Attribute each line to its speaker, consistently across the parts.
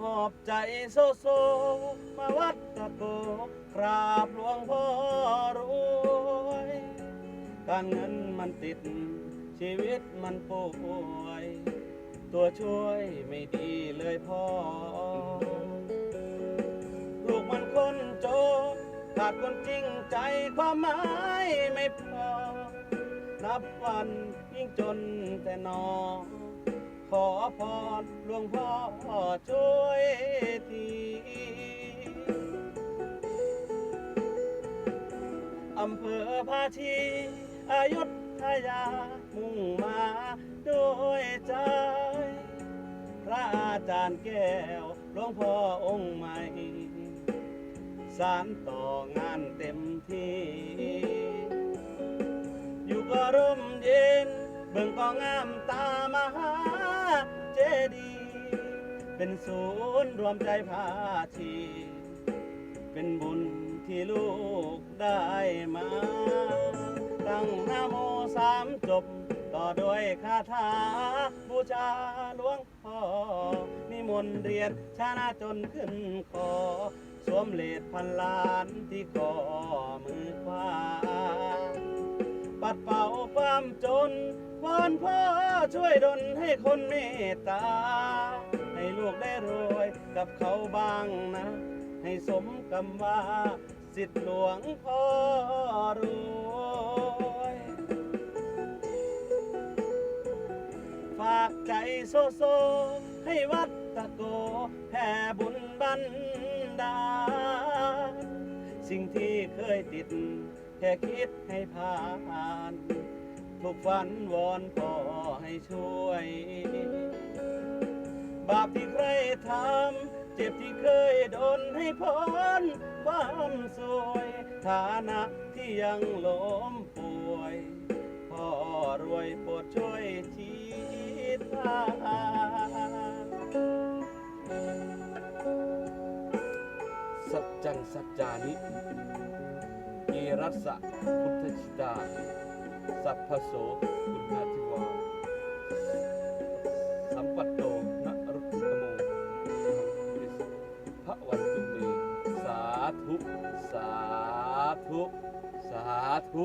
Speaker 1: หอบใจโซโซมาวัดตะโกกราบหลวงพ่อรวยการเงินมันติด ชีวิตมันป่วย ตัวช่วยไม่ดีเลยพ่อ ลูกมันคนโจนขาดคนจริงใจความหมาย นับวันยิ่งจนแต่นอ ขอพรหลวงพ่อช่วยทีอำเภอภาชีอายุทยามุ่งมาด้วยใจ พระอาจารย์แก้วหลวงพ่อองค์ใหม่ สารต่องานเต็มที่ ก็ร่มเย็น เบิ่งก็งามตามหาเจดีย์เป็นศูนย์รวมใจพาชีเป็นบุญที่ลูกได้มา ตั้งนะโมสามจบ ต่อด้วยคาถาบูชาหลวงพ่อนิมนต์เรียนชนะจนขึ้นคอสวมเลดพันล้านที่คอมือขวา ปัดเป่าความจนวอนพ่อช่วยดลให้คนเมตตา ให้ลูกได้รวยกับเขาบ้างนะ ให้สมคำว่าสิทธิหลวงพ่อรวยฝากใจโซโซ ให้วัดตะโกแผ่บุญบันดาลสิ่งที่เคยติด แค่คิดให้ผ่าน ทุกฝันวอนพ่อให้ช่วย บาปที่ใครทำเจ็บที่เคยโดนให้พ้นความสวยฐานะที่ยังล้มป่วยพ่อรวยโปรดช่วยชี้ทางสัจจังสัจจานิ รัสสะพุทธชิตา สัพพโสคุณาธิวา สัมปัตโตนะรุตตโมพระวันตุเมสาธุ สาธุ สาธุ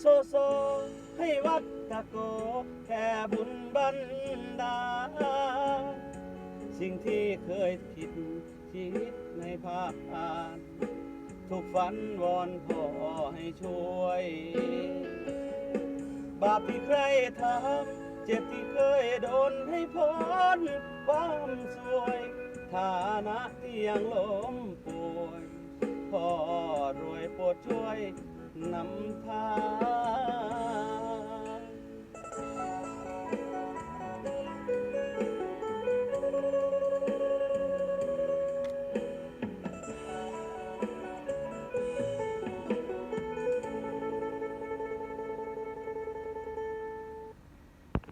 Speaker 1: โซโซ ให้วัดตะโก แค่บุญบันดา สิ่งที่เคยผิดชีวิตในภาคานทุกฝันวอนพ่อให้ช่วย บาปที่ใครทำเจ็บที่เคยโดนให้พ้นความสวยฐานะที่ยังล้มป่วยพ่อรวยโปรดช่วย นำทาง